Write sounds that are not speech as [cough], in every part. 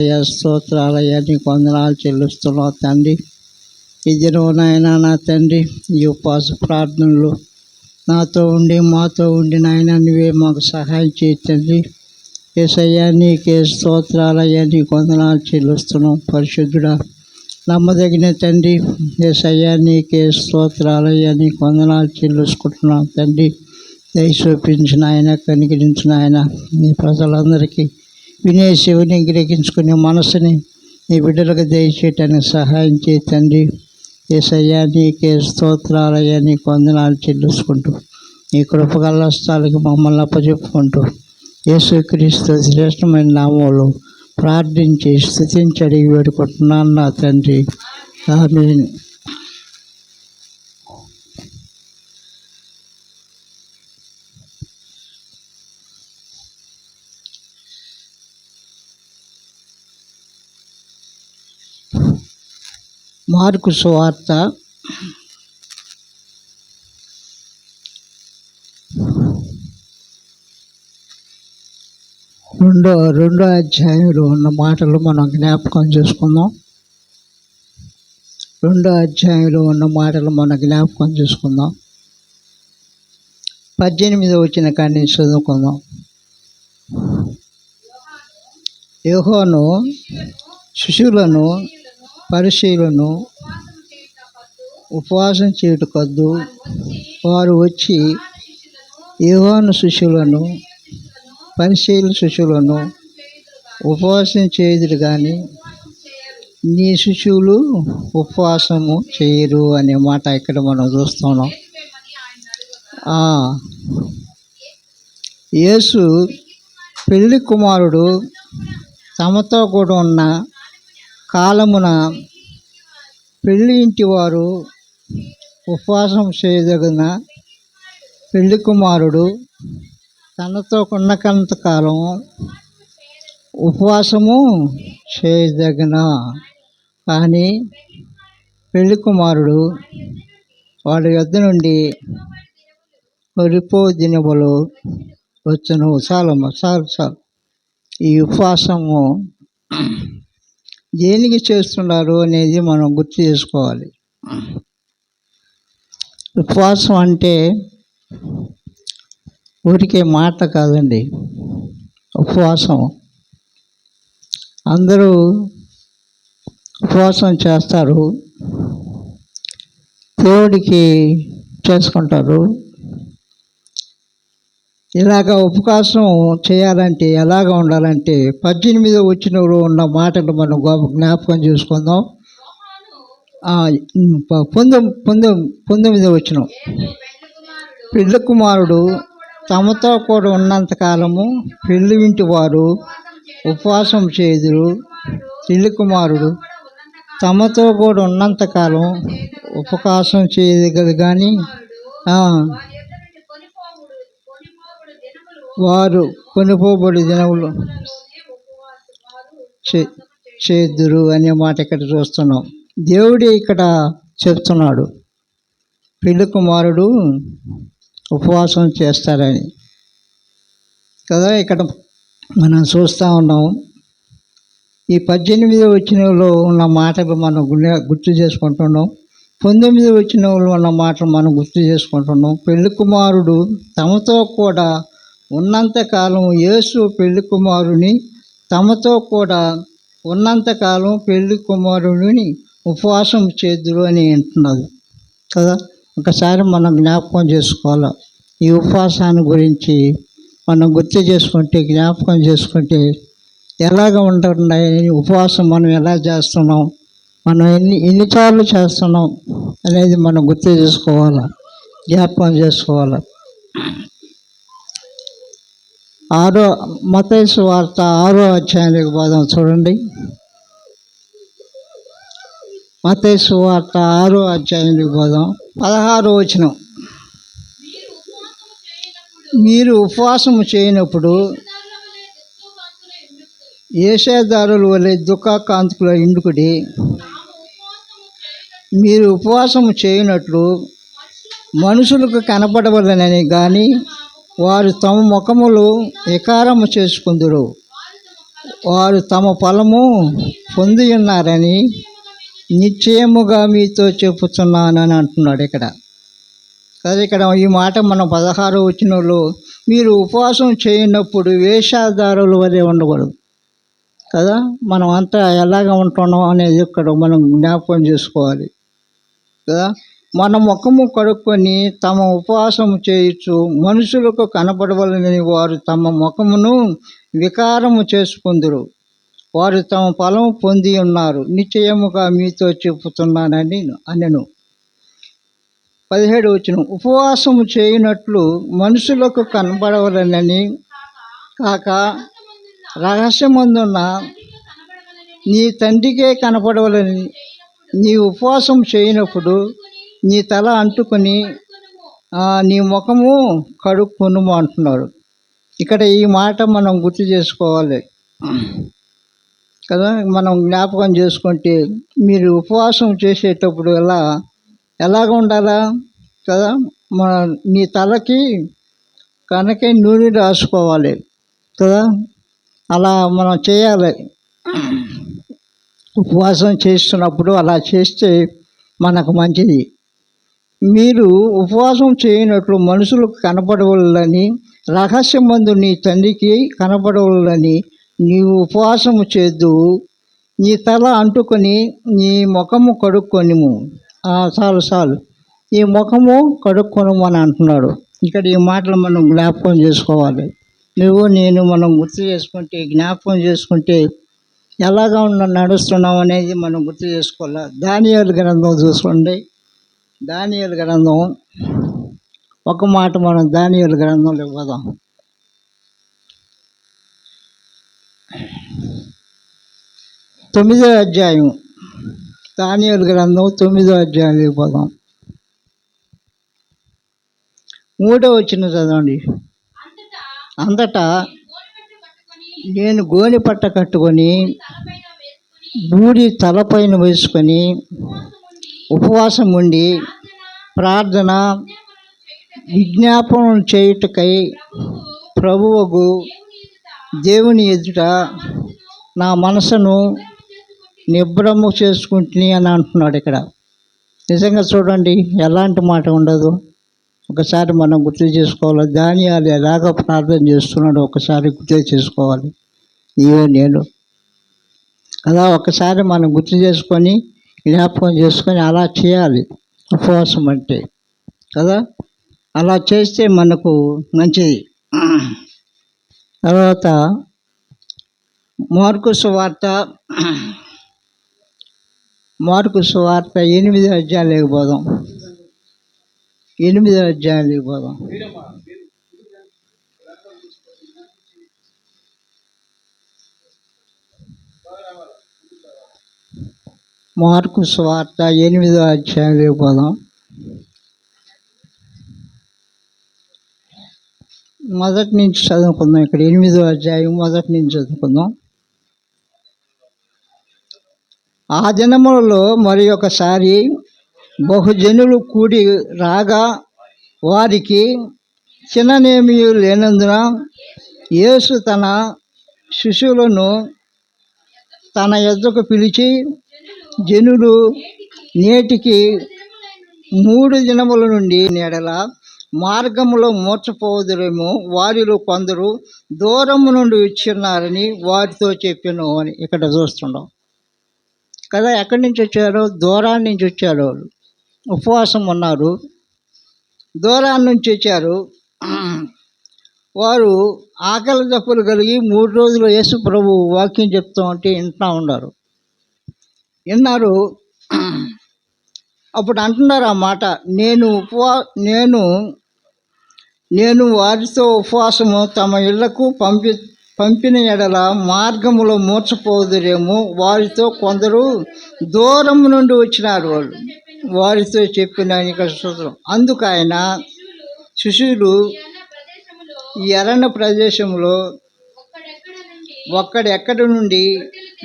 అయ్యా స్తోత్రాలయ్యా నీకు వందనాలు చెల్లిస్తున్నావు తండ్రి. ఈ నాయనా నా తండ్రి ఈ ఉపవాస ప్రార్థనలు నాతో ఉండి మాతో ఉండి నాయన నువ్వే మాకు సహాయం చేయి తండ్రి. ఏసయ్యా నీకే స్తోత్రాలయ్యా నీకు వందనాలు చెల్లిస్తున్నాం. పరిశుద్ధుడా నమ్మదగిన తండ్రి ఏసయ్యా నీకే స్తోత్రాలయ్యా నీకు వందనాలు చెల్లించుకుంటున్నాం తండ్రి. దయ చూపించిన ఆయన కనికరించిన ఆయన నీ ప్రజలందరికీ వినే శివుని గ్రహించుకునే మనసుని నీ బిడ్డలకు దయచేయటానికి సహాయం చే తండ్రి. ఏసయ్యా నీకే స్తోత్రాలయ్యా నీకు వందనాలు చెల్లించుకుంటూ నీ కృపగల్లస్తాలకి మమ్మల్ని అప్పచెప్పుకుంటూ యేసుక్రీస్తు శ్రేష్టమైన నామంలో ప్రార్థించి స్థుతించి అడిగి వేడుకుంటున్నాను నా తండ్రి. ఆమేన్. మార్కు సువార్త. రెండో రెండో అధ్యాయంలో ఉన్న మాటలు మనం జ్ఞాపకం చేసుకుందాం. రెండో అధ్యాయంలో ఉన్న మాటలు మనం జ్ఞాపకం చేసుకుందాం. పద్దెనిమిది వచ్చిన కానీ చదువుకుందాం. యోహోను శిశువులను పరిశీలను ఉపవాసం చేయుటకొద్దు. వారు వచ్చి యోహాను శిష్యులను పరిశీల శిష్యులను ఉపవాసం చేయుదురు కానీ నీ శిష్యులు ఉపవాసము చేయరు అనే మాట ఇక్కడ మనం చూస్తున్నాం. యేసు పెళ్ళి కుమారుడు తమతో కూడా ఉన్న కాలమున పెళ్ళి ఇంటి వారు ఉపవాసం చేయదగిన పెళ్ళి కుమారుడు తనతో ఉన్నకంత కాలం ఉపవాసము చేయదగిన. కానీ పెళ్ళి కుమారుడు వాడి యొద్ద నుండి వరిపో దినములు వచ్చిన. చాలమ్మ చాలు చాలు. ఈ ఉపవాసము దేనికి చేస్తున్నారు అనేది మనం గుర్తు చేసుకోవాలి. ఉపవాసం అంటే ఊరికే మాట కాదండి. ఉపవాసం అందరూ ఉపవాసం చేస్తారు. దేవుడికి చేసుకుంటారు. ఇలాగ ఉపకాసం చేయాలంటే ఎలాగ ఉండాలంటే పద్దెనిమిదో వచ్చినప్పుడు ఉన్న మాటలు మనం గొప్ప జ్ఞాపకం చేసుకుందాం. పొందం పొందం ప- పంతొమ్మిదో వచ్చిన. పెళ్ళి కుమారుడు తమతో కూడా ఉన్నంత కాలము పెళ్ళి ఇంటి వారు ఉపవాసం చేదురు. పెళ్ళి కుమారుడు తమతో కూడా ఉన్నంత కాలం ఉపవాసం చేయగలరు కానీ వారు కొనుకోబడి దినములు చే- చేదురు అనే మాట ఇక్కడ చూస్తున్నాం. దేవుడే ఇక్కడ చెప్తున్నాడు. పెళ్ళి కుమారుడు ఉపవాసం చేస్తారని. కదా ఇక్కడ మనం చూస్తూ ఉన్నాం. ఈ పద్దెనిమిది వచ్చినలో ఉన్న మాట మనం గుండె గుర్తు చేసుకుంటున్నాం. పంతొమ్మిది వచ్చినలో ఉన్న మాటలు మనం గుర్తు చేసుకుంటున్నాం. పెళ్ళి కుమారుడు తమతో కూడా ఉన్నంతకాలం యేసు పెళ్ళి కుమారుని తమతో కూడా ఉన్నంతకాలం పెళ్ళి కుమారుడిని ఉపవాసం చేద్దురు అని అంటున్నది. కదా? ఒకసారి మనం జ్ఞాపకం చేసుకోవాలి? ఈ ఉపవాసాన్ని గురించి మనం గుర్తు చేసుకుంటే జ్ఞాపకం చేసుకుంటే ఎలాగ ఉంటున్నాయి ఉపవాసం మనం ఎలా చేస్తున్నాం? మనం ఎన్ని ఎన్నిసార్లు చేస్తున్నాం అనేది మనం గుర్తు చేసుకోవాలి? జ్ఞాపకం చేసుకోవాలి? ఆరో మతేసు వార్త ఆరో అధ్యాయానికి పోదాం చూడండి. మతేసు వార్త ఆరో అధ్యాయానికి పోదాం. పదహారో వచనం. మీరు ఉపవాసం చేయనప్పుడు ఏషేదారుల వలె దుఃఖాకాంతుల ఇండుకుడి. మీరు ఉపవాసం చేయనట్లు మనుషులకు కనపడవలనని కానీ వారు తమ ముఖములు వికారము చేసుకుందురు. వారు తమ ఫలము పొంది ఉన్నారని నిశ్చయముగా మీతో చెప్పుతున్నానని అంటున్నాడు ఇక్కడ. కదా ఇక్కడ ఈ మాట మనం పదహారు వచ్చినోళ్ళు మీరు ఉపవాసం చేయనప్పుడు వేషాధారులు వరే ఉండకూడదు. కదా? మనం అంతా ఎలాగ ఉంటున్నాం అనేది ఇక్కడ మనం జ్ఞాపకం చేసుకోవాలి. కదా? మన ముఖము కడుక్కొని తమ ఉపవాసం చేయొచ్చు మనుషులకు కనపడవలనని వారు తమ ముఖమును వికారము చేసుకుందరు. వారు తమ ఫలము పొంది ఉన్నారు. నిశ్చయముగా మీతో చెప్పుతున్నానని అనెను. పదిహేడు వచ్చిన ఉపవాసము చేయనట్లు మనుషులకు కనపడవలనని కాక రహస్యమందున్న నీ తండ్రికే కనపడవలని నీ ఉపవాసం చేయనప్పుడు నీ తల అంటుకొని నీ ముఖము కడుక్కును అంటున్నాడు. ఇక్కడ ఈ మాట మనం గుర్తు చేసుకోవాలి. కదా మనం జ్ఞాపకం చేసుకుంటే మీరు ఉపవాసం చేసేటప్పుడు ఎలా ఎలాగ ఉండాలా? కదా మన నీ తలకి కనుక నూనె రాసుకోవాలి. కదా అలా మనం చేయాలి. ఉపవాసం చేస్తున్నప్పుడు అలా చేస్తే మనకు మంచిది. మీరు ఉపవాసం చేయనట్లు మనుషులకు కనపడవలని రహస్యమందు నీ తండ్రికి కనపడవలని నీవు ఉపవాసము చేద్దు. నీ తల అంటుకొని నీ ముఖము కడుక్కొనిము. చాలు చాలు. ఈ ముఖము కడుక్కొనము అని అంటున్నాడు. ఇక్కడ ఈ మాటలు మనం జ్ఞాపకం చేసుకోవాలి. నువ్వు నేను మనం గుర్తు చేసుకుంటే జ్ఞాపకం చేసుకుంటే ఎలాగా ఉన్న నడుస్తున్నాం అనేది మనం గుర్తు చేసుకోవాలి. దానియాల గ్రంథం చూసుకోండి. దానియాల గ్రంథం ఒక మాట మనం దానియాల గ్రంథంలో పోదాం తొమ్మిదో అధ్యాయం దానియలు గ్రంథం తొమ్మిదో అధ్యాయంలోకి పోదాం మూడో వచ్చిన చదవండి. అంతటా నేను గోని పట్ట కట్టుకొని బూడి తలపైన వేసుకొని ఉపవాసం ఉండి ప్రార్థన విజ్ఞాపనం చేయుటకై ప్రభువుకు దేవుని ఎదుట నా మనసును నిబ్రము చేసుకుంటుని అని అంటున్నాడు ఇక్కడ. నిజంగా చూడండి ఎలాంటి మాట ఉండదు. ఒకసారి మనం గుర్తు చేసుకోవాలి. ధాన్యాలు ఎలాగ ప్రార్థన చేస్తున్నాడో ఒకసారి గుర్తు చేసుకోవాలి. నీవే నేను. అలా ఒకసారి మనం గుర్తు చేసుకొని జ్ఞాపకం చేసుకొని అలా చేయాలి. ఉపవాసం అంటే. కదా? అలా చేస్తే మనకు మంచిది. తర్వాత మార్కు సువార్త మార్కు సువార్త ఎనిమిది అధ్యాయాలు లేకపోదాం. ఎనిమిది అధ్యాయాలకు లేకపోదాం. మార్కు స్వార్త ఎనిమిదో అధ్యాయం లేకపోదాం మొదటి నుంచి చదువుకుందాం ఇక్కడ ఎనిమిదో అధ్యాయం మొదటి నుంచి చదువుకుందాం. ఆ దినములలో మరి ఒకసారి బహుజనులు కూడి రాగా వారికి చిన్ననేమి లేనందున యేసు తన శిష్యులను తన ఎద్దకు పిలిచి జనులు నేటికి మూడు దినముల నుండి నెడల మార్గములో మూర్చపోదురేమో. వారిలో కొందరు దూరము నుండి వచ్చిన్నారని వారితో చెప్పాను అని ఇక్కడ చూస్తున్నాం. కదా ఎక్కడి నుంచి వచ్చారో? దూరాన్ని నుంచి వచ్చారు వాళ్ళు. ఉపవాసం ఉన్నారు. దూరాన్ని నుంచి వచ్చారు. వారు ఆకలి దప్పులు కలిగి మూడు రోజులు యేసు ప్రభు వాక్యం చెప్తామంటే వింటూ ఉన్నారు. విన్నారు. అప్పుడు అంటున్నారు ఆ మాట నేను ఉపవా నేను నేను వారితో ఉపవాసము తమ ఇళ్ళకు పంపి పంపిన ఎడల మార్గములో మూర్చపోదురేమో వారితో కొందరు దూరం నుండి వచ్చినారు వాళ్ళు. వారితో చెప్పిన సూత్రం అందుకు ఆయన శిష్యులు ఈ ప్రదేశంలో ఒక్కడెక్కడి నుండి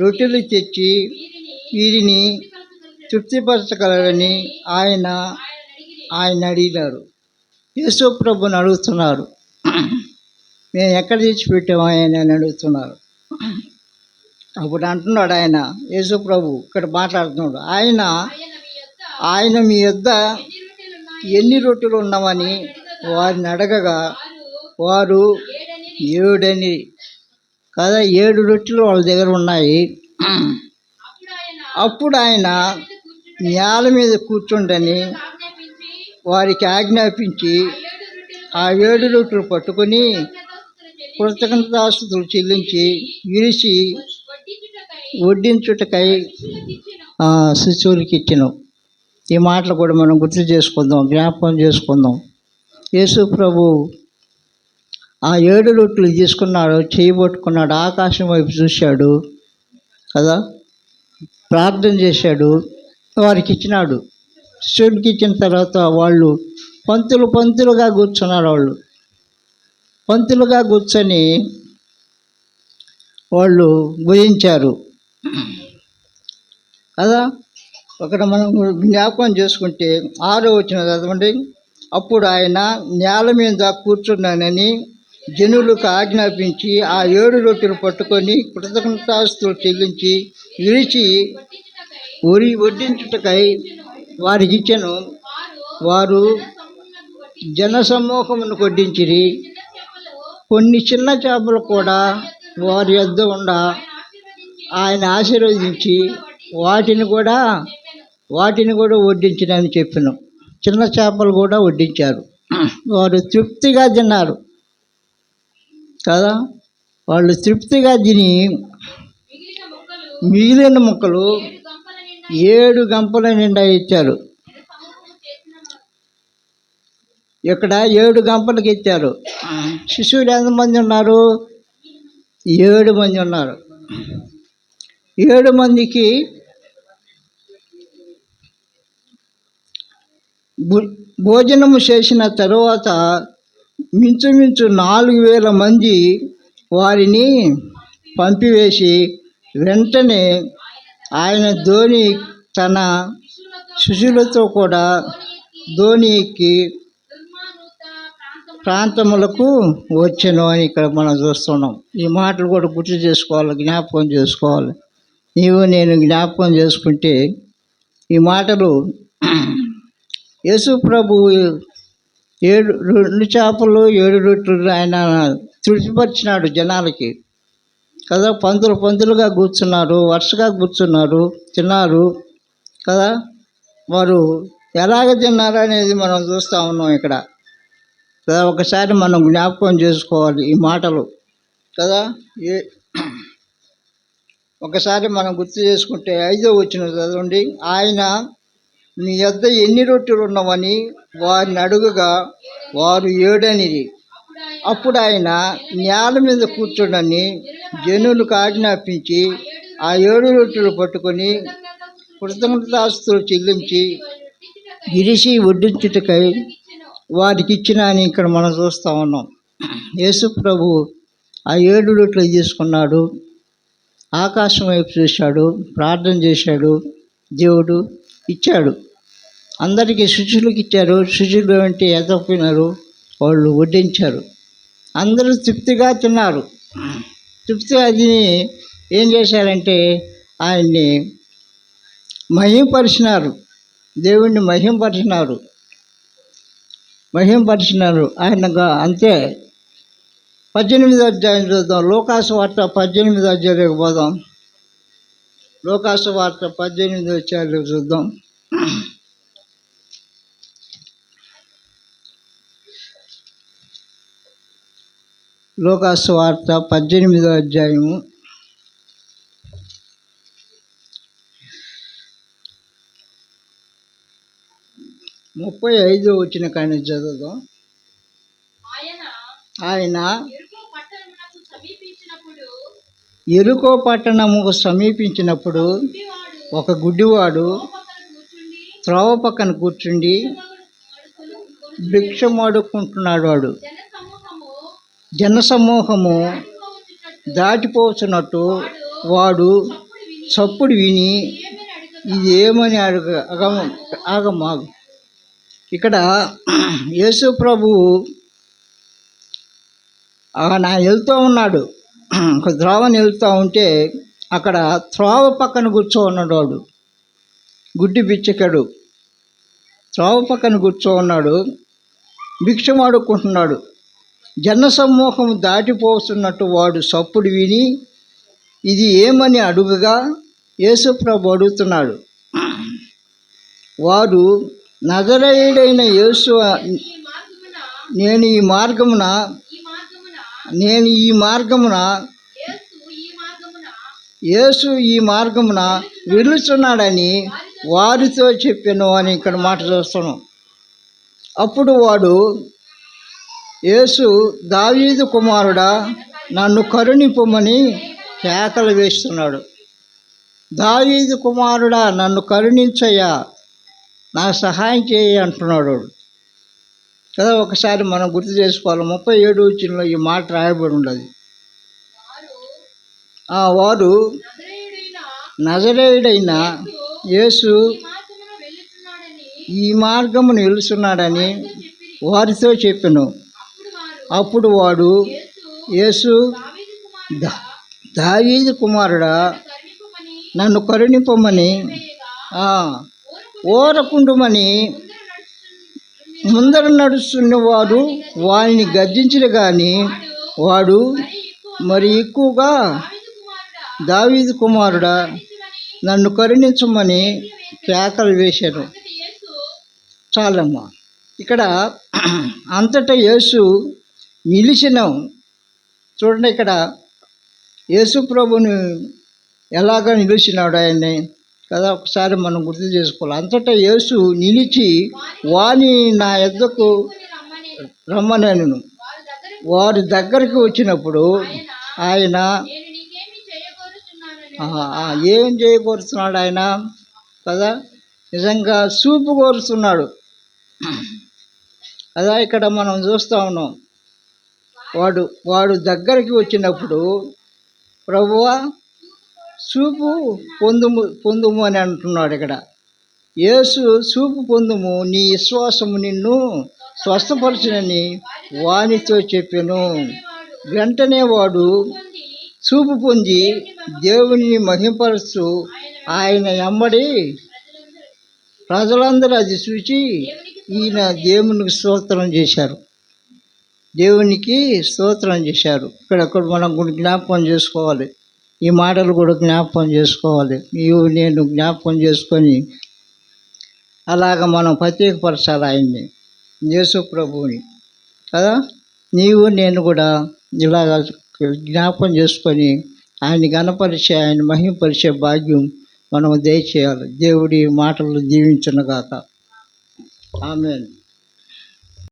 రొట్టెలు తెచ్చి వీరిని తృప్తిపరచగలరని ఆయన ఆయన అడిగినారు యేసు ప్రభుని అడుగుతున్నారు. మేము ఎక్కడ తెచ్చిపెట్టాము ఆయన అని అడుగుతున్నారు. అప్పుడు అంటున్నాడు ఆయన యేసు ప్రభు ఇక్కడ మాట్లాడుతున్నాడు ఆయన ఆయన మీ యొద్ద ఎన్ని రొట్టెలు ఉన్నామని వారిని అడగగా వారు ఏడని కదా ఏడు రొట్టెలు వాళ్ళ దగ్గర ఉన్నాయి. అప్పుడు ఆయన నేల మీద కూర్చుండని వారికి ఆజ్ఞాపించి ఆ ఏడు రొట్టెలు పట్టుకొని కృతజ్ఞతాస్తుతులు చెల్లించి విరిచి వడ్డించుటకై శిశువులకి ఇచ్చిన. ఈ మాటలు కూడా మనం గుర్తు చేసుకుందాం జ్ఞాపకం చేసుకుందాం. యేసు ప్రభు ఆ ఏడు రొట్టెలు తీసుకున్నాడు చేయబట్టుకున్నాడు ఆకాశం వైపు చూశాడు కదా. ప్రార్థన చేశాడు వారికి ఇచ్చినాడు. శిష్యుడికి ఇచ్చిన తర్వాత వాళ్ళు పంతులు పంతులుగా కూర్చున్నారు వాళ్ళు. పంతులుగా కూర్చొని వాళ్ళు భుజించారు. కదా? అక్కడ మనం జ్ఞాపకం చేసుకుంటే ఆరో వచ్చిన చదవండి. అప్పుడు ఆయన నేల మీద కూర్చున్నానని జనులకు ఆజ్ఞాపించి ఆ ఏడు రొట్టెలు పట్టుకొని కృతజ్ఞతాస్తులు చెల్లించి విరిచి ఉరి వడ్డించుటకై వారికి ఇచ్చను. వారు జనసమూహమును వడ్డించిరి. కొన్ని చిన్న చేపలు కూడా వారి యొద్ద ఉండ ఆయన ఆశీర్వదించి వాటిని కూడా వాటిని కూడా వడ్డించడం అని చెప్పిన. చిన్న చేపలు కూడా వడ్డించారు. వారు తృప్తిగా తిన్నారు. కదా? వాళ్ళు తృప్తిగా తిని మిగిలిన ముక్కలు ఏడు గంపల నిండా ఇచ్చారు. ఇక్కడ ఏడు గంపలకి ఇచ్చారు. శిశువులు ఎంతమంది ఉన్నారు? ఏడు మంది ఉన్నారు. ఏడు మందికి భోజనము చేసిన తరువాత మించుమించు నాలుగు వేల మంది వారిని పంపివేసి వెంటనే ఆయన ధోని తన శిష్యులతో కూడా ధోని ఎక్కి ప్రాంతములకు వచ్చాను అని ఇక్కడ మనం చూస్తున్నాం. ఈ మాటలు కూడా గుర్తు చేసుకోవాలి జ్ఞాపకం చేసుకోవాలి. నీవు నేను జ్ఞాపకం చేసుకుంటే ఈ మాటలు [clears throat] యేసు ప్రభు ఏడు రెండు చేపలు ఏడు రొట్టెలు ఆయన తృప్తిపరిచినాడు జనాలకి. కదా పంతులు పంతులుగా కూర్చున్నారు వరుసగా కూర్చున్నారు తిన్నారు. కదా వారు ఎలాగ తిన్నారు అనేది మనం చూస్తూ ఉన్నాం ఇక్కడ. కదా ఒకసారి మనం జ్ఞాపకం చేసుకోవాలి ఈ మాటలు. కదా ఏ ఒకసారి మనం గుర్తు చేసుకుంటే ఐదో వచ్చిన చదవండి. ఆయన నీ యొద్ద ఎన్ని రొట్టెలు ఉన్నవని వారిని అడుగుగా వారు ఏడనిది అప్పుడు ఆయన నేల మీద కూర్చోడని జనులకు ఆజ్ఞాపించి ఆ ఏడు రొట్టెలు పట్టుకొని కృతజ్ఞతాస్తులు చెల్లించి గిరిసి వడ్డించుటకై వారికి ఇచ్చిన అని ఇక్కడ మనం చూస్తూ ఉన్నాం. యేసు ప్రభు ఆ ఏడు రొట్టెలు తీసుకున్నాడు. ఆకాశం వైపు చూశాడు. ప్రార్థన చేశాడు. దేవుడు ఇచ్చాడు. అందరికీ శిష్యులకు ఇచ్చారు. శిష్యులు అంటే ఎదపోయినారు వాళ్ళు వడ్డించారు. అందరూ తృప్తిగా తిన్నారు. తృప్తిగా తిని ఏం చేశారంటే ఆయన్ని మహింపరిచినారు. దేవుణ్ణి మహింపరిచినారు. మహింపరిచినారు. ఆయనగా అంతే. పద్దెనిమిది అధ్యాయం చూద్దాం. లోకాసు వార్త పద్దెనిమిది అధ్యాయులకు పోదాం. లోకాసు వార్త పద్దెనిమిది అధ్యాయులకు చూద్దాం. లోకాసు వార్త పద్దెనిమిదో అధ్యాయము. ముప్పై ఐదు వచ్చిన కానీ చదువుదాం. ఆయన ఎరుకో పట్టణముకు సమీపించినప్పుడు ఒక గుడ్డివాడు త్రోవ పక్కన కూర్చుండి భిక్షం అడుక్కుంటున్నాడు వాడు. జనసమూహము దాటిపోవచ్చున్నట్టు దాటిపోతున్నట్టు వాడు చప్పుడు విని ఇదేమని అడుగగా అడగ అగమ ఆగమాగు. ఇక్కడ యేసు ప్రభువు ఆయన వెళ్తూ ఉన్నాడు. ఒక ద్రోవని వెళ్తూ ఉంటే అక్కడ త్రోవ పక్కన కూర్చో ఉన్నాడు వాడు. గుడ్డి బిచ్చకడు త్రోవ పక్కన కూర్చో ఉన్నాడు. భిక్షం ఆడుకుంటున్నాడు జనసమూహం దాటిపోతున్నట్టు వాడు సప్పుడు విని ఇది ఏమని అడుగుగా? యేసుప్రభు అడుగుతున్నాడు. వాడు నజరేయుడైన యేసు నేను ఈ మార్గమున నేను ఈ మార్గమున యేసు ఈ మార్గమున యేసు ఈ మార్గమున వెలుచున్నాడని వారితో చెప్పాను అని ఇక్కడ మాట చూస్తున్నాం అప్పుడు వాడు యేసు దావీదు కుమారుడా నన్ను కరుణింపమని కేకలు వేస్తున్నాడు. దావీదు కుమారుడా నన్ను కరుణించయ్యా నాకు సహాయం చేయి అంటున్నాడు. కదా ఒకసారి మనం గుర్తు చేసుకోవాలి. ముప్పై ఏడు వచ్చినలో ఈ మాట రాయబడి ఉండదు వారు ఆ వారు నజరేయుడైన యేసు ఈ మార్గము నిలుస్తున్నాడని వారితో చెప్పాను. అప్పుడు వాడు యేసు దావీదు కుమారుడా నన్ను కరుణింపమని ఓరకుండుమని ముందర నడుస్తున్నవాడు ముందర నడుస్తున్న వాడు గద్దించిన కానీ వాడు మరి ఎక్కువగా దావీదు కుమారుడా నన్ను కరుణించమని కేకలు వేశారు. చాలమ్మా. ఇక్కడ అంతటా యేసు నిలిచిన. చూడండి ఇక్కడ యేసుప్రభుని ఎలాగ నిలిచినాడు ఆయన్ని? కదా ఒకసారి మనం గుర్తు చేసుకోవాలి. అంతటా యేసు నిలిచి వాని నా ఎద్దకు రమ్మనను. వారి దగ్గరికి వచ్చినప్పుడు ఆయన ఏం చేయకూరుతున్నాడు ఆయన? కదా నిజంగా చూపు కోరుతున్నాడు. కదా ఇక్కడ మనం చూస్తూ ఉన్నాం. వాడు వాడు దగ్గరికి వచ్చినప్పుడు ప్రభువా చూపు పొందుము పొందుము అని అంటున్నాడు ఇక్కడ. యేసు చూపు పొందుము నీ విశ్వాసము నిన్ను స్వస్థపరచునని వానితో చెప్పాను. వెంటనే వాడు చూపు పొంది దేవుని మహింపరుస్తూ ఆయన ఎమ్మడి ప్రజలందరూ అది చూచి ఈయన దేవునికి స్తోత్రం చేశారు. దేవునికి స్తోత్రం చేశారు. ఇక్కడ మనం కూడా జ్ఞాపకం చేసుకోవాలి. ఈ మాటలు కూడా జ్ఞాపకం చేసుకోవాలి. నీవు నేను జ్ఞాపకం చేసుకొని అలాగ మనం ప్రత్యేకపరచాలి ఆయన్ని. యేసు ప్రభువుని. కదా? నీవు నేను కూడా ఇలాగ జ్ఞాపకం చేసుకొని ఆయన్ని గణపరిచే ఆయన మహిమపరిచే భాగ్యం మనం దయచేయాలి. దేవుడి మాటలు జీవించిన గాక ఆమె